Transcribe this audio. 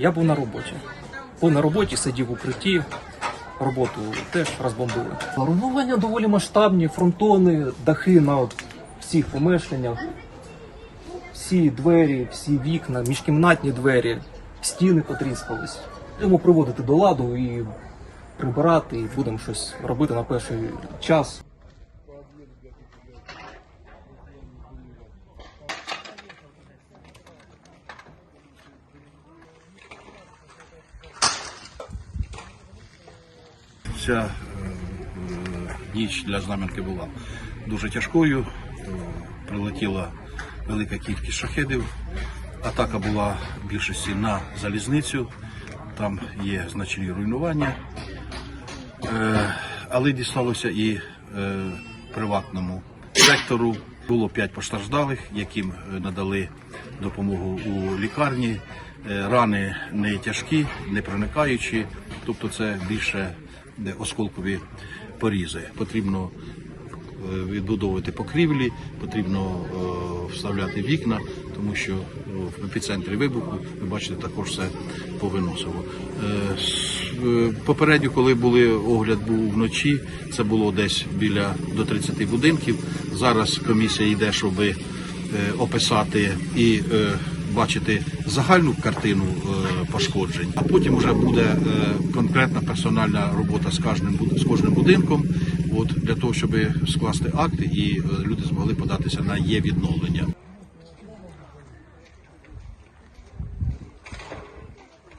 Я був на роботі. Був на роботі, сидів в укритті, роботу теж розбомбили. Руйнування доволі масштабні, фронтони, дахи на от всіх помешканнях, всі двері, всі вікна, міжкімнатні двері, стіни потріскались. Будемо приводити до ладу і прибирати, і будемо щось робити на перший час. Ця е, ніч для Знам'янки була дуже тяжкою. Е, Прилетіла велика кількість шахедів. Атака була більшості на залізницю. Там є значні руйнування. Е, Але дісталося і приватному сектору. Було п'ять постраждалих, яким надали допомогу у лікарні. Рани не тяжкі, не проникаючі, тобто це більше осколкові порізи. Потрібно е, відбудовувати покрівлі, потрібно е, вставляти вікна, тому що е, в епіцентрі вибуху ви бачите також все повиносило. Попередньо, коли були огляд був вночі, це було десь біля до 30 будинків. Зараз комісія йде, щоб описати і бачити загальну картину е, пошкоджень, а потім вже буде е, конкретна персональна робота з кожним з кожним будинком. От для того, щоб скласти акти і е, люди змогли податися на є відновлення.